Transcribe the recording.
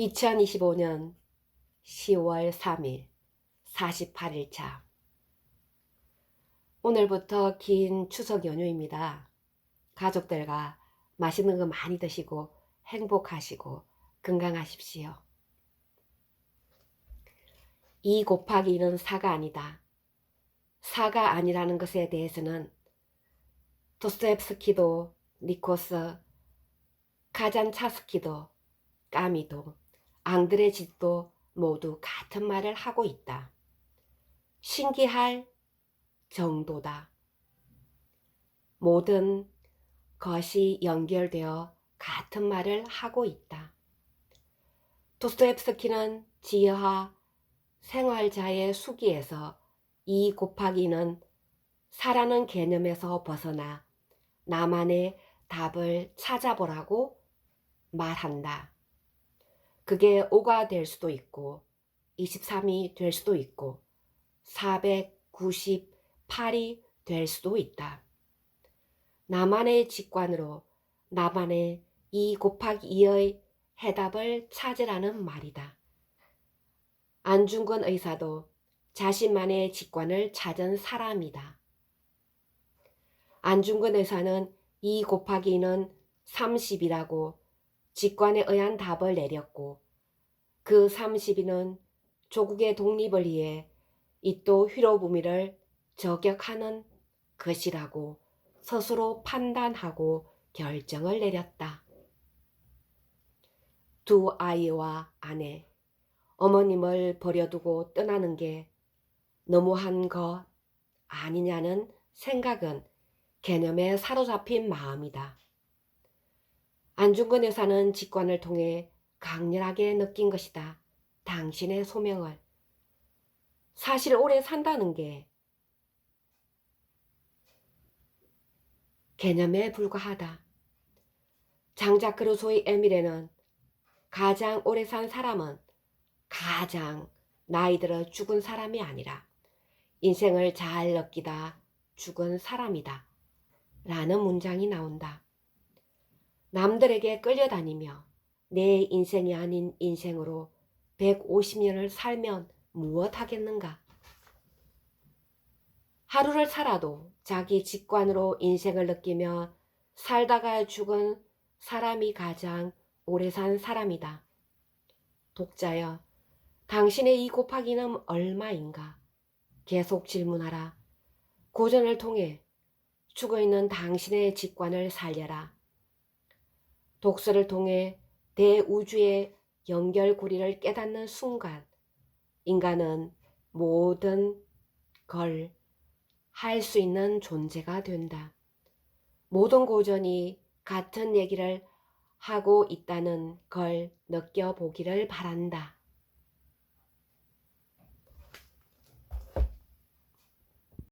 2025년 10월 3일 48일차 오늘부터 긴 추석 연휴입니다. 가족들과 맛있는 거 많이 드시고 행복하시고 건강하십시오. 2 곱하기 2는 4가 아니다. 4가 아니라는 것에 대해서는 도스토옙스키도 니코스 카잔차스키도 까미도 앙드레 짓도 모두 같은 말을 하고 있다. 신기할 정도다. 모든 것이 연결되어 같은 말을 하고 있다. 도스토옙스키는 지혜와 생활자의 수기에서 이 곱하기는 사라는 개념에서 벗어나 나만의 답을 찾아보라고 말한다. 그게 5가 될 수도 있고 23이 될 수도 있고 498이 될 수도 있다. 나만의 직관으로 나만의 2 곱하기 2의 해답을 찾으라는 말이다. 안중근 의사도 자신만의 직관을 찾은 사람이다. 안중근 의사는 2 곱하기 2는 30이라고 직관에 의한 답을 내렸고 그 32는 조국의 독립을 위해 이또 히로부미를 저격하는 것이라고 스스로 판단하고 결정을 내렸다. 두 아이와 아내, 어머님을 버려두고 떠나는 게 너무한 것 아니냐는 생각은 개념에 사로잡힌 마음이다. 안중근 의사는 직관을 통해 강렬하게 느낀 것이다. 당신의 소명을. 사실 오래 산다는 게 개념에 불과하다. 장작 그루소의 에밀레는 가장 오래 산 사람은 가장 나이 들어 죽은 사람이 아니라 인생을 잘 느끼다 죽은 사람이다. 라는 문장이 나온다. 남들에게 끌려다니며 내 인생이 아닌 인생으로 150년을 살면 무엇 하겠는가? 하루를 살아도 자기 직관으로 인생을 느끼며 살다가 죽은 사람이 가장 오래 산 사람이다. 독자여, 당신의 이 곱하기는 얼마인가? 계속 질문하라. 고전을 통해 죽어 있는 당신의 직관을 살려라. 독서를 통해 대우주의 연결고리를 깨닫는 순간 인간은 모든 걸 할 수 있는 존재가 된다. 모든 고전이 같은 얘기를 하고 있다는 걸 느껴보기를 바란다.